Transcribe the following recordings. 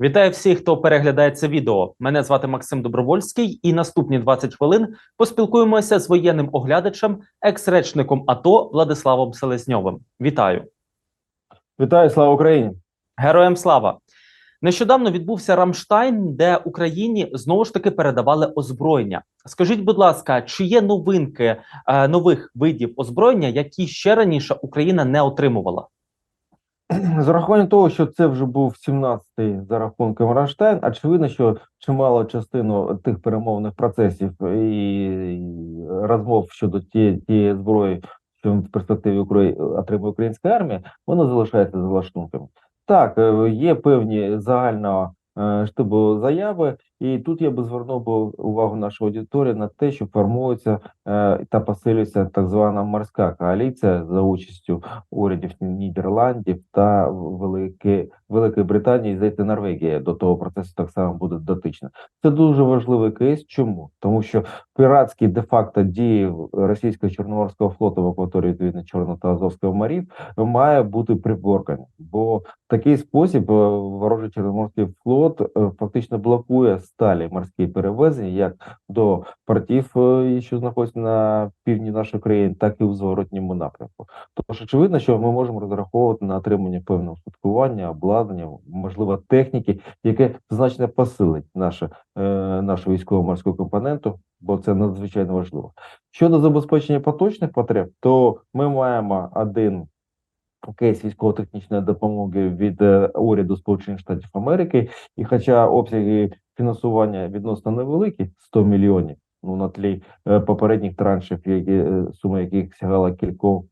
Вітаю всіх, хто переглядає це відео. Мене звати Максим Добровольський, і наступні 20 хвилин поспілкуємося з воєнним оглядачем, екс-речником АТО Владиславом Селезньовим. Вітаю, Вітаю, слава Україні! героям слава! Нещодавно відбувся Рамштайн, де Україні знову ж таки передавали озброєння. Скажіть, будь ласка, чи є новинки е, нових видів озброєння, які ще раніше Україна не отримувала? З урахуванням того, що це вже був 17-й за рахунком Рамштайн, очевидно, що чимало частину тих перемовних процесів і розмов щодо тієї тієї зброї, що в перспективі Украї... отримує українська армія, воно залишається за лаштунками. Так, е, є певні загального е, штибу заяви, і тут я би звернув увагу нашої аудиторії на те, що формується е, та посилюється так звана морська коаліція за участю урядів Нідерландів та Великої Великої Британії, здається, Норвегія до того процесу так само буде дотична. Це дуже важливий кейс. Чому? Тому що піратські де-факто дії російського чорноморського флоту в акваторії відповідно Чорного та Азовського морів має бути приборканий, бо в такий спосіб е, ворожий чорноморський флот е, фактично блокує сталі морські перевезення як до портів, е, що знаходяться на півдні нашої країни, так і в зворотньому напрямку. Тож очевидно, що ми можемо розраховувати на отримання певного устаткування, обладнання, можливо, техніки, яке значно посилить наше, е, нашу військово-морську компоненту, бо це надзвичайно важливо. Щодо забезпечення поточних потреб, то ми маємо один кейс військово-технічної допомоги від е, уряду Сполучених Штатів Америки, і хоча обсяги фінансування відносно невеликі 100 мільйонів. Ну на тлі е, попередніх траншів, які суми сума яких сягала кількох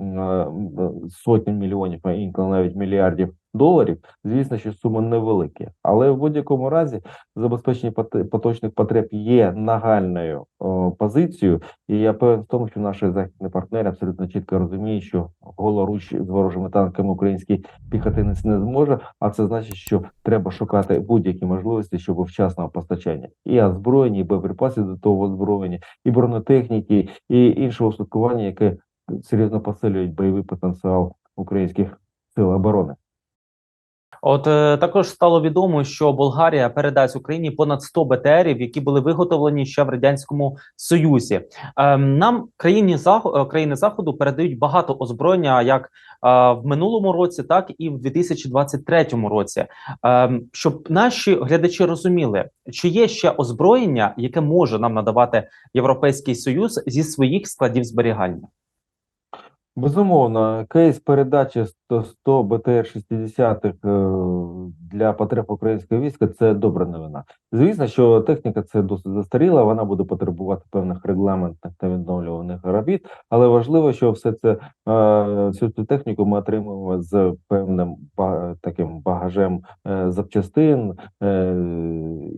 е, м, сотень мільйонів, інколи навіть мільярдів доларів. Звісно, що суми невеликі, але в будь-якому разі забезпечення пот- поточних потреб є нагальною позицією, і я певен в тому, що наші західні партнери абсолютно чітко розуміють, що голоруч з ворожими танками український піхотинець не зможе. А це значить, що треба шукати будь-які можливості щодо вчасного постачання і озброєння, і боєприпасів до того озброєння, і бронетехніки, і іншого устаткування, яке серйозно посилюють бойовий потенціал українських сил оборони. От е, також стало відомо, що Болгарія передасть Україні понад 100 БТРів, які були виготовлені ще в радянському Союзі. Ем, нам країні Зах- е, країни заходу передають багато озброєння, як е, в минулому році, так і в 2023 році. Ем, щоб наші глядачі розуміли, чи є ще озброєння, яке може нам надавати Європейський Союз зі своїх складів зберігання. Безумовно, кейс передачі 100, 100 БТР-60 е, для потреб українського війська це добра новина. Звісно, що техніка це досить застаріла, вона буде потребувати певних регламентних та відновлюваних робіт, але важливо, що все це е, всю цю техніку ми отримуємо з певним таким багажем е, запчастин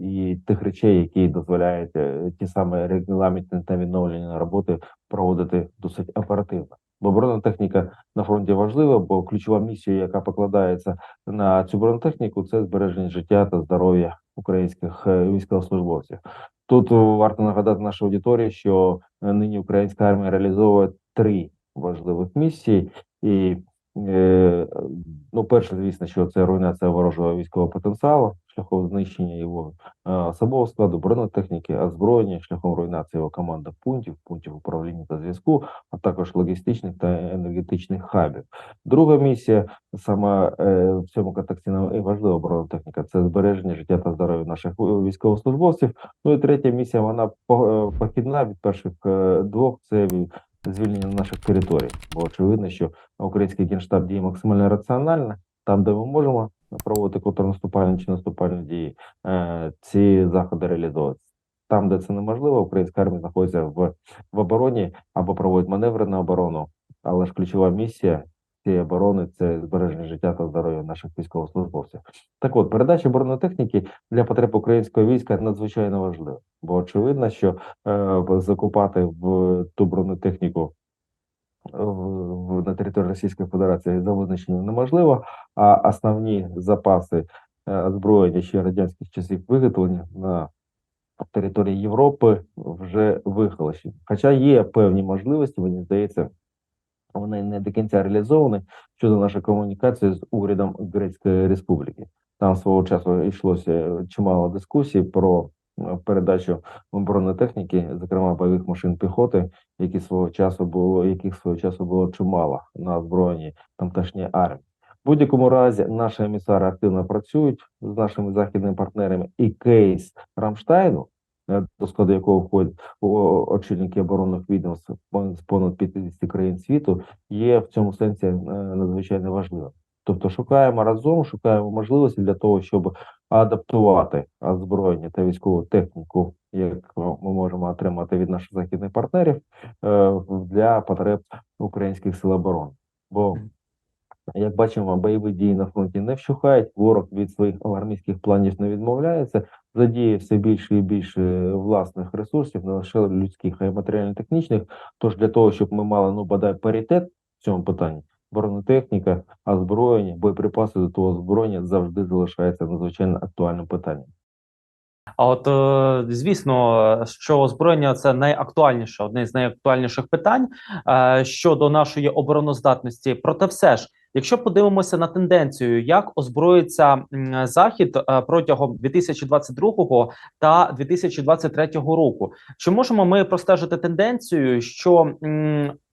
і тих речей, які дозволяють ті самі регламентні та відновлені роботи проводити досить оперативно. Бо бронетехніка на фронті важлива, бо ключова місія, яка покладається на цю бронетехніку, це збереження життя та здоров'я українських е, військовослужбовців. Тут е, варто нагадати нашій аудиторії, що е, нині українська армія реалізовує три важливих місії, і ну, перше, звісно, що це руйнація ворожого військового потенціалу шляхом знищення його е, особового складу, бронетехніки, озброєння шляхом руйнації його командних пунктів, пунктів управління та зв'язку, а також логістичних та енергетичних хабів. Друга місія саме е, в цьому контексті важлива бронетехніка це збереження життя та здоров'я наших військовослужбовців. Ну і третя місія вона е, похідна від перших е, двох це ві- звільнення наших територій. Бо очевидно, що український генштаб діє максимально раціонально, там, де ми можемо проводити контрнаступальні чи наступальні дії, е, ці заходи реалізовуються. Там, де це неможливо, українська армія знаходиться в, в обороні або проводить маневри на оборону, але ж ключова місія цієї оборони це збереження життя та здоров'я наших військовослужбовців. Так от, передача оборонотехніки для потреб українського війська надзвичайно важлива, бо очевидно, що е, закупати в ту бронетехніку на території Російської Федерації за визначенням неможливо, а основні запаси е, озброєння ще радянських часів виготовлені на території Європи вже вихолощені. Хоча є певні можливості, мені здається, вони не до кінця реалізовані щодо нашої комунікації з урядом Грецької Республіки. Там свого часу йшлося чимало дискусій про е, передачу бронетехніки, зокрема бойових машин піхоти, які свого часу було, яких свого часу було чимало на озброєнні тамтешньої армії. В будь-якому разі наші емісари активно працюють з нашими західними партнерами, і кейс Рамштайну, е, до складу якого входять очільники оборонних відомств з понад 50 країн світу, є в цьому сенсі е, надзвичайно важливим. Тобто шукаємо разом, шукаємо можливості для того, щоб адаптувати озброєння та військову техніку, як ми можемо отримати від наших західних партнерів, е, для потреб українських сил оборони. Бо як бачимо, бойові дії на фронті не вщухають, ворог від своїх армійських планів не відмовляється, задіє все більше і більше власних ресурсів, не лише людських, а й матеріально-технічних. Тож для того, щоб ми мали ну бодай паритет в цьому питанні, бронетехніка, озброєння, боєприпаси до того озброєння завжди залишається надзвичайно актуальним питанням. А от е, звісно, що озброєння це найактуальніше, одне з найактуальніших питань е, щодо нашої обороноздатності. Проте, все ж, якщо подивимося на тенденцію, як озброїться захід е, протягом 2022 та 2023 року, чи можемо ми простежити тенденцію, що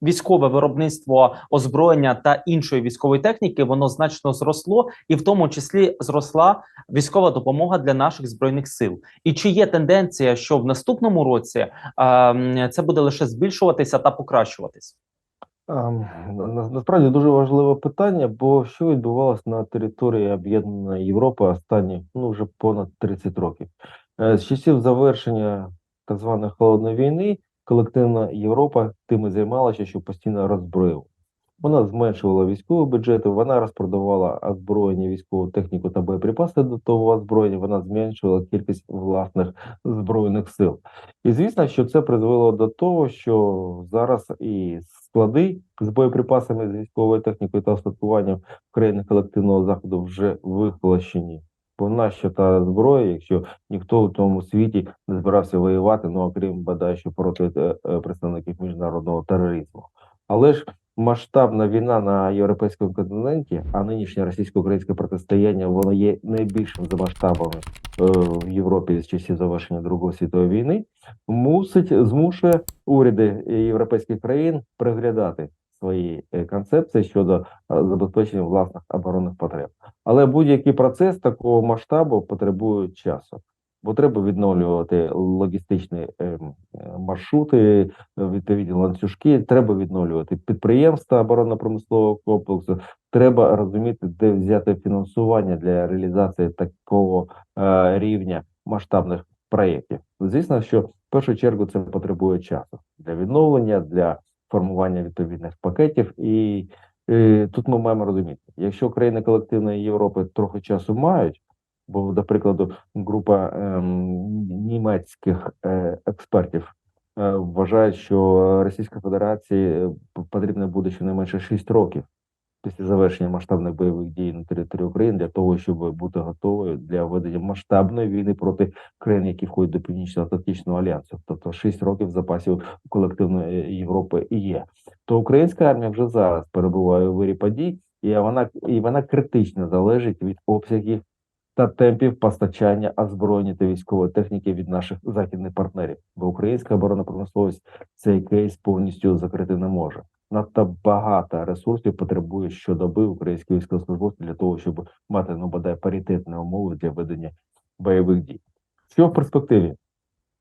військове виробництво озброєння та іншої військової техніки воно значно зросло, і в тому числі зросла військова допомога для наших збройних сил. І чи є тенденція, що в наступному році е, це буде лише збільшуватися та покращуватись? Насправді дуже важливе питання, бо що відбувалося на території Об'єднаної Європи останні ну вже понад 30 років. Е, З часів завершення так званої холодної війни колективна Європа тим і займалася, що постійно роззброювала. Вона зменшувала військові бюджети, вона розпродавала озброєння, військову техніку та боєприпаси до того озброєння, вона зменшувала кількість власних збройних сил. І звісно, що це призвело до того, що зараз і склади з боєприпасами, з військовою технікою та остаткуванням в країнах колективного заходу вже вихолощені. Бо нащо та зброя, якщо ніхто в тому світі не збирався воювати, ну окрім бодай що проти е, е, представників міжнародного тероризму. Але ж масштабна війна на європейському континенті, а нинішнє російсько-українське протистояння воно є найбільшим за масштабами е, в Європі з часів завершення Другої світової війни, мусить змушує уряди європейських країн приглядати свої е, концепції щодо е, забезпечення власних оборонних потреб. Але будь-який процес такого масштабу потребує часу. Бо треба відновлювати логістичні ем, маршрути, е, відповідні ланцюжки, треба відновлювати підприємства оборонно-промислового комплексу. Треба розуміти, де взяти фінансування для реалізації такого е, рівня масштабних проєктів. Звісно, що в першу чергу це потребує часу для відновлення, для формування відповідних пакетів. І е, тут ми маємо розуміти, якщо країни колективної Європи трохи часу мають, бо, до прикладу, група ем, німецьких е, експертів е, вважають, що Російська Федерація е, потрібно буде щонайменше 6 років після завершення масштабних бойових дій на території України для того, щоб бути готовою для ведення масштабної війни проти країн, які входять до Північно-Атлантичного альянсу. Тобто 6 років запасів колективної Європи і є. То українська армія вже зараз перебуває у вирі подій, і вона і вона критично залежить від обсягів та темпів постачання озброєння та військової техніки від наших західних партнерів, бо українська оборонна промисловість цей кейс повністю закрити не може. Надто багато ресурсів потребує щодоби українські військовослужбовці для того, щоб мати ну бодай паритетні умови для ведення бойових дій. Що в перспективі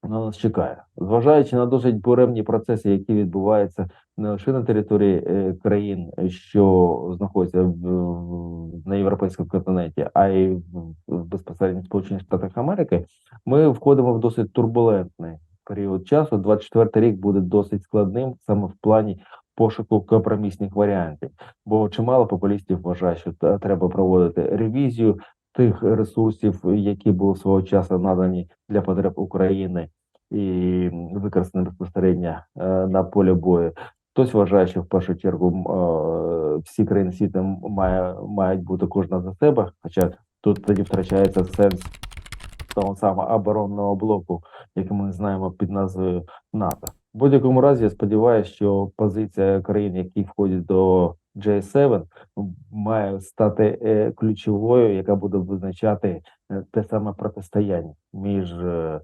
на нас чекає, зважаючи на досить буремні процеси, які відбуваються лише на території е, країн, що знаходяться в, в- на європейському континенті, а й в, в безпосередньо Сполучених Штатах Америки, ми входимо в досить турбулентний період часу. 24 рік буде досить складним саме в плані пошуку компромісних варіантів. Бо чимало популістів вважає, що треба проводити ревізію тих ресурсів, які були свого часу надані для потреб України і використані безпосередньо е, на полі бою. Хтось вважає, що в першу чергу всі країни світу має, мають бути кожна за себе, хоча тут тоді втрачається сенс того самого оборонного блоку, який ми знаємо під назвою НАТО. В будь-якому разі я сподіваюся, що позиція країн, які входять до J7 має стати е, ключовою, яка буде визначати е, те саме протистояння між е,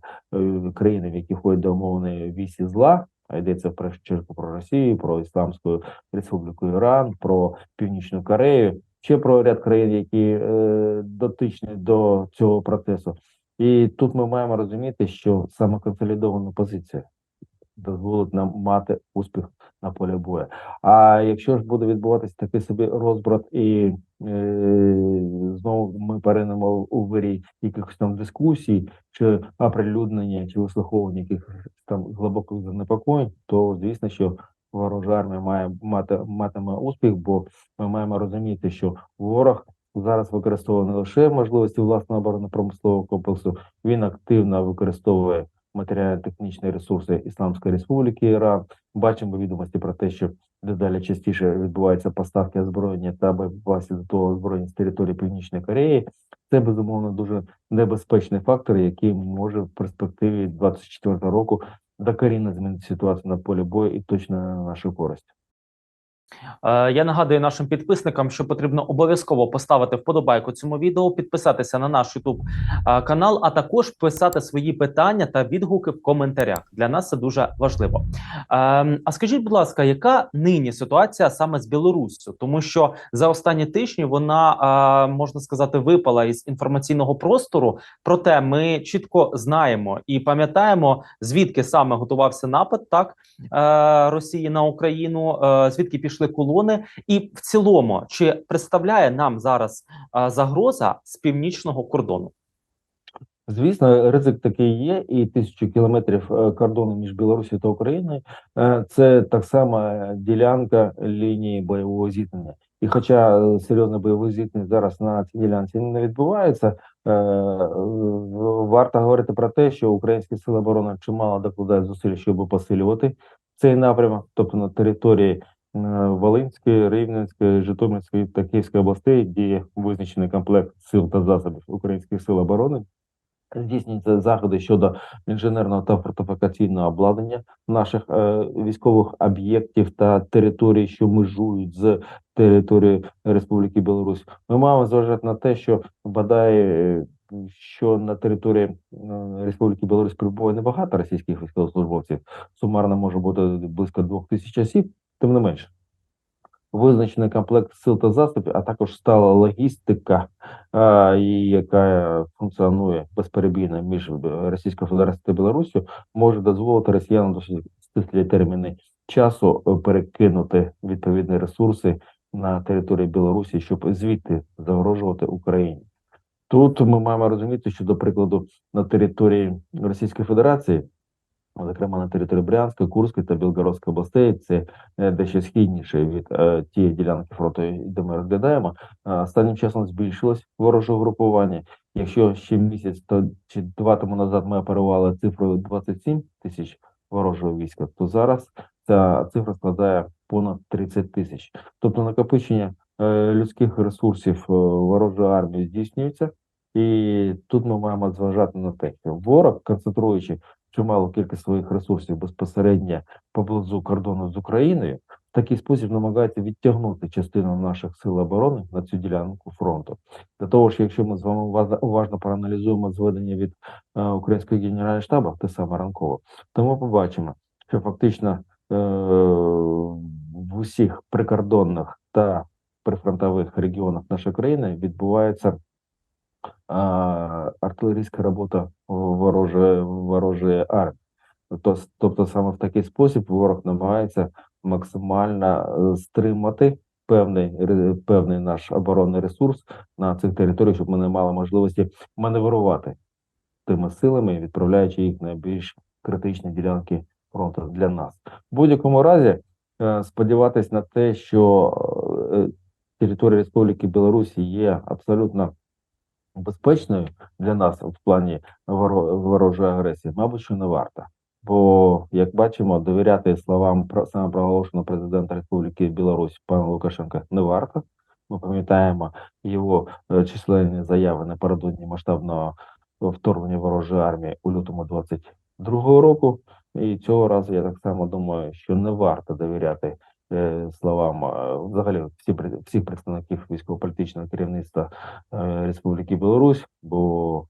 країнами, які входять до умовної вісі зла. А йдеться в першу чергу про Росію, про Ісламську Республіку Іран, про Північну Корею, ще про ряд країн, які е, дотичні до цього процесу. І тут ми маємо розуміти, що саме консолідована позиція дозволить нам мати успіх на полі бою. А якщо ж буде відбуватися такий собі розбрат, і знову ми перейдемо у вирій якихось там дискусій, чи оприлюднення, чи вислуховування якихось там глибоких занепокоєнь, то звісно, що ворожа армія має мати матиме успіх, бо ми маємо розуміти, що ворог зараз використовує не лише можливості власного оборонно-промислового комплексу, він активно використовує матеріально-технічні ресурси Ісламської Республіки Іран. Бачимо відомості про те, що дедалі частіше відбуваються поставки озброєння та боєприпасів до того озброєння з території Північної Кореї. Це безумовно дуже небезпечний фактор, який може в перспективі 24 року докорінно змінити ситуацію на полі бою і точно на нашу користь. Е, Я нагадую нашим підписникам, що потрібно обов'язково поставити вподобайку цьому відео, підписатися на наш YouTube е, канал, а також писати свої питання та відгуки в коментарях. Для нас це дуже важливо. Ем, А скажіть, будь ласка, яка нині ситуація саме з Білоруссю? Тому що за останні тижні вона е, можна сказати випала із інформаційного простору. Проте ми чітко знаємо і пам'ятаємо, звідки саме готувався напад так Росії на Україну, звідки пішли колони, і в цілому, чи представляє нам зараз е, загроза з північного кордону? Звісно, ризик такий є, і тисячу кілометрів е, кордону між Білорусі та Україною е, це так само ділянка лінії бойового зіткнення. І хоча е, серйозне бойове зіткнення зараз на цій ділянці не відбувається, е, варто говорити про те, що українські сили оборони чимало докладають зусиль, щоб посилювати цей напрямок, тобто на території е, Волинської, Рівненської, Житомирської та Київської областей, діє визначений комплект сил та засобів українських сил оборони. Здійснюються заходи щодо інженерного та фортифікаційного обладнання наших е, військових об'єктів та територій, що межують з територією Республіки Білорусь. Ми маємо зважати на те, що бодай е, що на території е, Республіки Білорусь перебуває небагато російських військовослужбовців. Сумарно може бути близько двох тисяч осіб, тим не менше. Визначений комплект сил та засобів, а також стала логістика, яка функціонує безперебійно між Російською Федерацією та Білоруссю, може дозволити росіянам досить стислі терміни часу е, перекинути відповідні ресурси на територію Білорусі, щоб звідти загрожувати Україні. Тут ми маємо розуміти, що, до прикладу, на території Російської Федерації, зокрема на території Брянської, Курської та Білгородської областей, це е, дещо східніше від тієї ділянки фронту, де ми розглядаємо. Останнім часом збільшилось вороже угрупування. Якщо ще місяць то чи два тому назад ми оперували цифрою 27 тисяч ворожого війська, то зараз ця цифра складає понад 30 тисяч. Тобто накопичення е, людських ресурсів е, ворожої армії здійснюється, і тут ми маємо зважати на те, що ворог, концентруючи чималу кількість своїх ресурсів безпосередньо поблизу кордону з Україною, в такий спосіб намагається відтягнути частину наших сил оборони на цю ділянку фронту. Для того ж, якщо ми з вами уважно- проаналізуємо зведення від е, українського генерального штабу, те саме ранково, то ми побачимо, що фактично е, в усіх прикордонних та прифронтових регіонах нашої країни відбувається артилерійська робота ворожої, ворожої армії. Тобто, саме в такий спосіб ворог намагається максимально е, стримати певний, певний наш оборонний ресурс на цих територіях, щоб ми не мали можливості маневрувати тими силами, відправляючи їх на більш критичні ділянки фронту для нас. В будь-якому разі е, сподіватись на те, що е, територія Республіки Білорусі є абсолютно безпечною для нас в плані воро- ворожої агресії, мабуть, що не варто. Бо, як бачимо, довіряти словам про самопроголошеного президента Республіки Білорусь пана Лукашенка не варто. Ми пам'ятаємо його е, численні заяви напередодні масштабного вторгнення ворожої армії у лютому 22-го року. І цього разу я так само думаю, що не варто довіряти словам е, взагалі всі всіх представників військово-політичного керівництва е, Республіки Білорусь, бо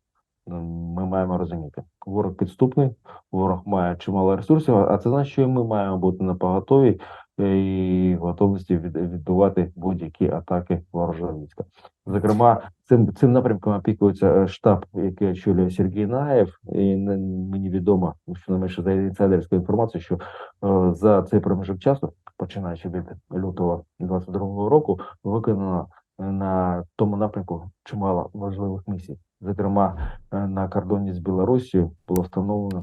ми маємо розуміти, ворог підступний, ворог має чимало ресурсів, а це значить, що ми маємо бути на поготові е, і в готовності від, відбивати будь-які атаки ворожого війська. Зокрема, цим цим напрямком опікується е, штаб, який очолює Сергій Наєв, і не- мені відомо, що не менше за інсайдерською інформацією, що за цей проміжок часу, починаючи від лютого 22-го року, виконано е, на тому напрямку чимало важливих місій. Зокрема, е, на кордоні з Білорусією було встановлено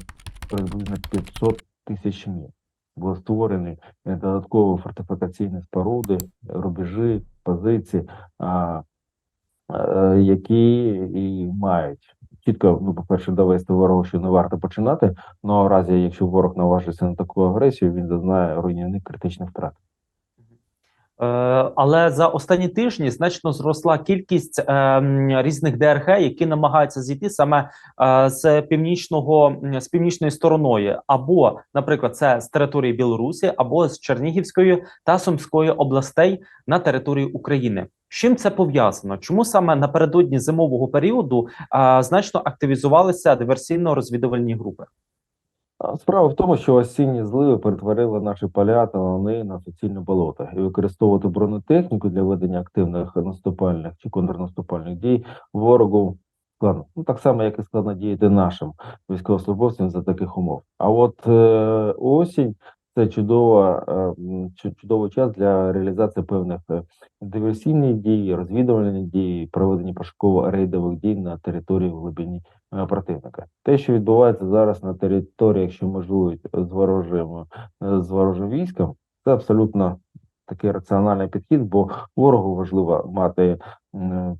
приблизно 500 тисяч мін. Були створені е, додаткові фортифікаційні споруди, рубежі, позиції, які і мають чітко, ну, по-перше, довести ворогу, що не варто починати. Ну а в разі, якщо ворог наважиться на таку агресію, він зазнає руйнівних критичних втрат. Е, але за останні тижні значно зросла кількість е, різних ДРГ, які намагаються зійти саме е, з північного з північної стороною, або, наприклад, це з території Білорусі, або з Чернігівської та Сумської областей на території України. З чим це пов'язано? Чому саме напередодні зимового періоду е, значно активізувалися диверсійно-розвідувальні групи? Справа в тому, що осінні зливи перетворили наші поля та лани на суцільне болото, і використовувати бронетехніку для ведення активних наступальних чи контрнаступальних дій ворогу складно. Ну так само, як і складно діяти нашим військовослужбовцям за таких умов. А от е, осінь це чудова, е, чу- чудовий час для реалізації певних е, диверсійних дій, розвідувальних дій, проведення пошуково-рейдових дій на території в глибині е, противника. Те, що відбувається зараз на територіях, що межують з ворожим з ворожим військом, це абсолютно такий раціональний підхід, бо ворогу важливо мати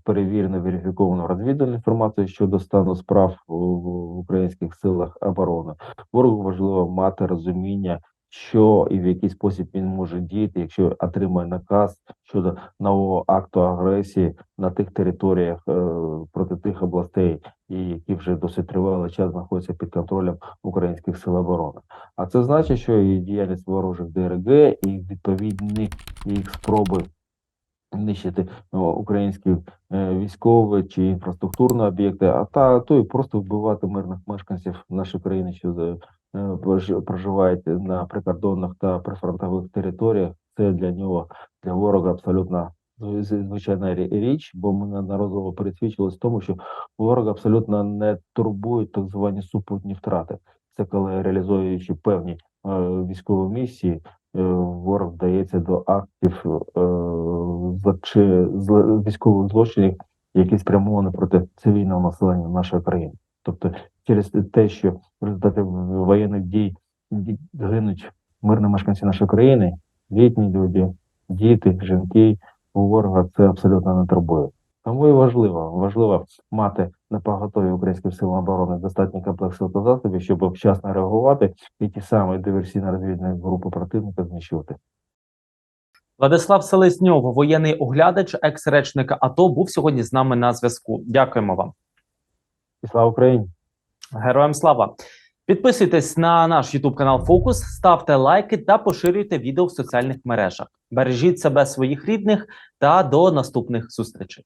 перевірену верифіковану розвідувальну інформацію щодо стану справ в українських силах оборони. Ворогу важливо мати розуміння. Що і в який спосіб він може діяти, якщо отримає наказ щодо нового акту агресії на тих територіях е, проти тих областей, які вже досить тривалий час знаходяться під контролем українських сил оборони. А це значить, що і діяльність ворожих ДРГ, і відповідні їх спроби нищити українські е, військові чи інфраструктурні об'єкти, а та то і просто вбивати мирних мешканців нашої країни, що проживають на прикордонних та прифронтових територіях. Це для нього для ворога абсолютно звичайна річ, бо ми неодноразово пересвідчилися в тому, що ворога абсолютно не турбують так звані супутні втрати. Це коли реалізуючи певні е, військові місії, е, ворог вдається до актів е, злочи, військових злочинів, які спрямовані проти цивільного населення нашої країни. Тобто через те, що в результаті воєнних дій гинуть мирні мешканці нашої країни, літні люди, діти, жінки, у ворога це абсолютно не турбує. Тому і важливо, важливо мати на поготові українським силам оборони достатній комплекс сил та засобів, щоб вчасно реагувати і ті самі диверсійно-розвідні групи противника знищувати. Владислав Селезньов, воєнний оглядач, екс-речник АТО, був сьогодні з нами на зв'язку. Дякуємо вам. І слава Україні! Героям слава! Підписуйтесь на наш YouTube канал Фокус, ставте лайки та поширюйте відео в соціальних мережах. Бережіть себе, своїх рідних та до наступних зустрічей.